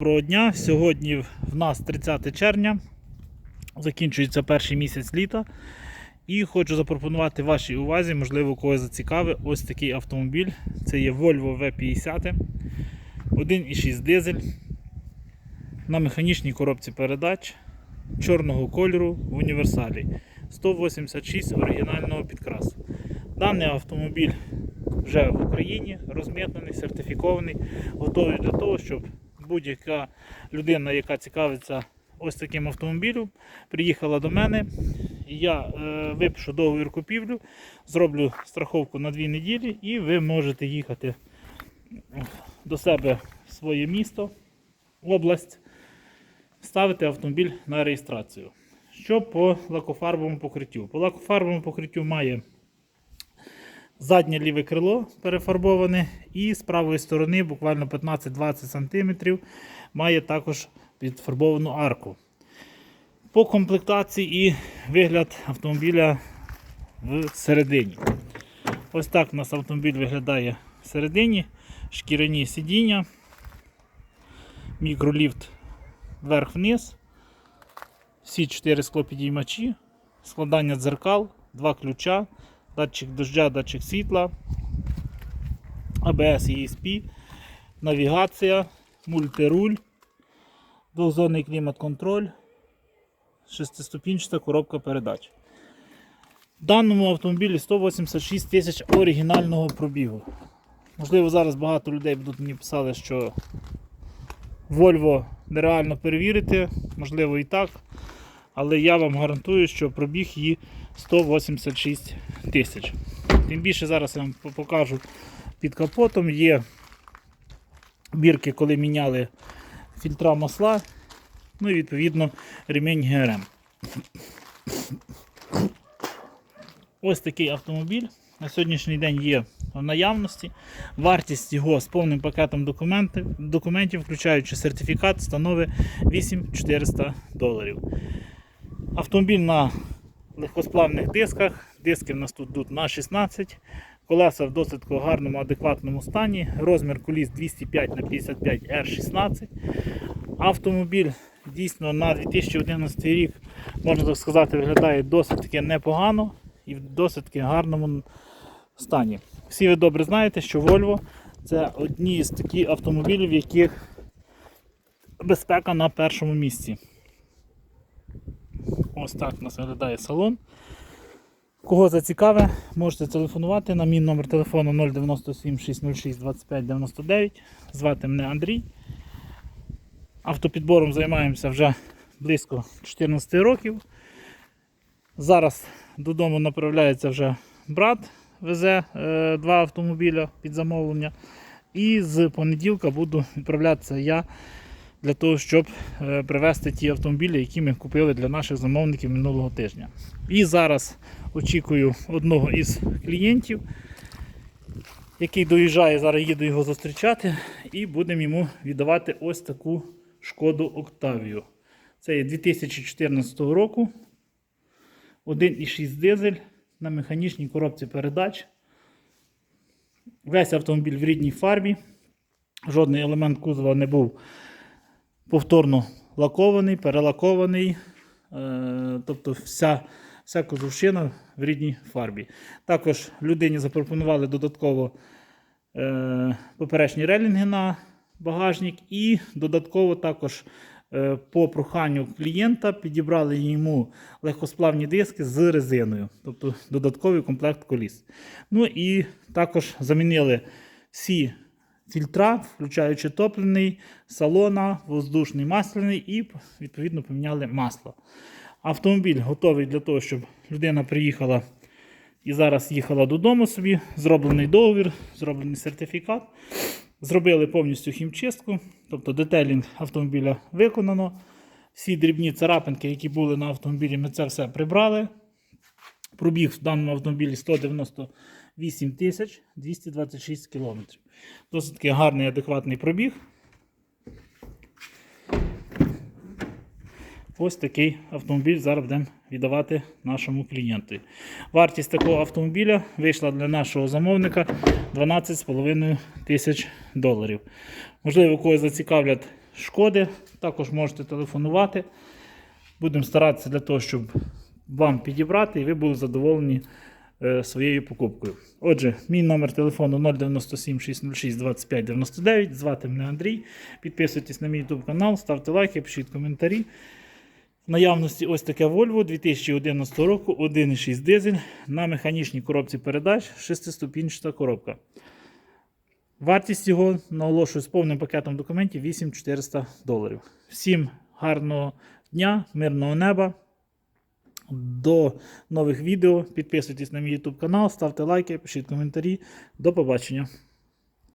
Доброго дня. Сьогодні в нас 30 червня. Закінчується перший місяць літа. І хочу запропонувати вашій увазі, можливо, когось зацікавить, ось такий автомобіль. Це є Volvo V50, 1,6 дизель на механічній коробці передач чорного кольору в універсалі. 186 оригінального підкрасу. Даний автомобіль вже в Україні розмитнений, сертифікований, готовий для того, щоб будь-яка людина, яка цікавиться ось таким автомобілем, приїхала до мене. Я е, випишу договір купівлю, зроблю страховку на 2 неділі, і ви можете їхати до себе в своє місто, область, ставити автомобіль на реєстрацію. Що по лакофарбовому покриттю? По лакофарбовому покриттю має заднє ліве крило перефарбоване, і з правої сторони, буквально 15-20 см, має також підфарбовану арку. По комплектації і вигляд автомобіля всередині. Ось так у нас автомобіль виглядає всередині. Шкіряні сидіння, мікроліфт вверх-вниз, всі 4 склопідіймачі, складання дзеркал, два ключа, датчик дождя, датчик світла, ABS ESP, навігація, мультируль, двохзонний клімат-контроль, шестиступінчата коробка передач. В даному автомобілі 186 тисяч оригінального пробігу. Можливо, зараз багато людей будуть мені писати, що Volvo нереально перевірити, можливо і так. Але я вам гарантую, що пробіг її 186 тисяч. Тим більше зараз я вам покажу під капотом. Є бірки, коли міняли фільтра масла, ну і відповідно ремінь ГРМ. Ось такий автомобіль на сьогоднішній день є в наявності. Вартість його з повним пакетом документів, документів включаючи сертифікат, становить 8400 доларів. Автомобіль на легкосплавних дисках. Диски в нас тут йдуть на 16. Колеса в досить гарному, адекватному стані. Розмір коліс 205 на 55 R16. Автомобіль дійсно на 2011 рік, можна так сказати, виглядає досить таки непогано і в досить таки гарному стані. Всі ви добре знаєте, що Volvo це одні з таких автомобілів, в яких безпека на першому місці. Ось так у нас виглядає салон. Кого зацікаве, можете телефонувати на мій номер телефону 097 606 25 99. Звати мене Андрій. Автопідбором займаємося вже близько 14 років. Зараз додому направляється вже брат, везе е, два автомобіля під замовлення. І з понеділка буду відправлятися я для того, щоб е, привезти ті автомобілі, які ми купили для наших замовників минулого тижня. І зараз очікую одного із клієнтів, який доїжджає, зараз їду його зустрічати, і будемо йому віддавати ось таку шкоду Октавію. Це є 2014 року. 1,6 дизель на механічній коробці передач. Весь автомобіль в рідній фарбі. Жодний елемент кузова не був повторно лакований, перелакований. Е, тобто вся, вся кузовщина в рідній фарбі. Також людині запропонували додатково е, поперечні релінги на багажник і додатково також е, по проханню клієнта підібрали йому легкосплавні диски з резиною, тобто додатковий комплект коліс. Ну і також замінили всі фільтра, включаючи топливний, салона, воздушний масляний і відповідно поміняли масло. Автомобіль готовий для того, щоб людина приїхала і зараз їхала додому собі. Зроблений договір, зроблений сертифікат. Зробили повністю хімчистку, тобто детелінг автомобіля виконано. Всі дрібні царапинки, які були на автомобілі, ми це все прибрали. Пробіг в даному автомобілі 198 тисяч 226 кілометрів. Досить гарний адекватний пробіг. Ось такий автомобіль зараз будемо віддавати нашому клієнту. Вартість такого автомобіля вийшла для нашого замовника 12,5 тисяч доларів. Можливо, когось зацікавлять шкоди. Також можете телефонувати. Будемо старатися для того, щоб вам підібрати і ви були задоволені е, своєю покупкою. Отже, мій номер телефону 097 606 25 99. Звати мене Андрій. Підписуйтесь на мій YouTube канал, ставте лайки, пишіть коментарі. В наявності ось таке Volvo 2011 року, 1,6 дизель на механічній коробці передач, 6-ступінчата коробка. Вартість його наголошую з повним пакетом документів 8400 доларів. Всім гарного дня, мирного неба. До нових відео. Підписуйтесь на мій YouTube канал, ставте лайки, пишіть коментарі. До побачення.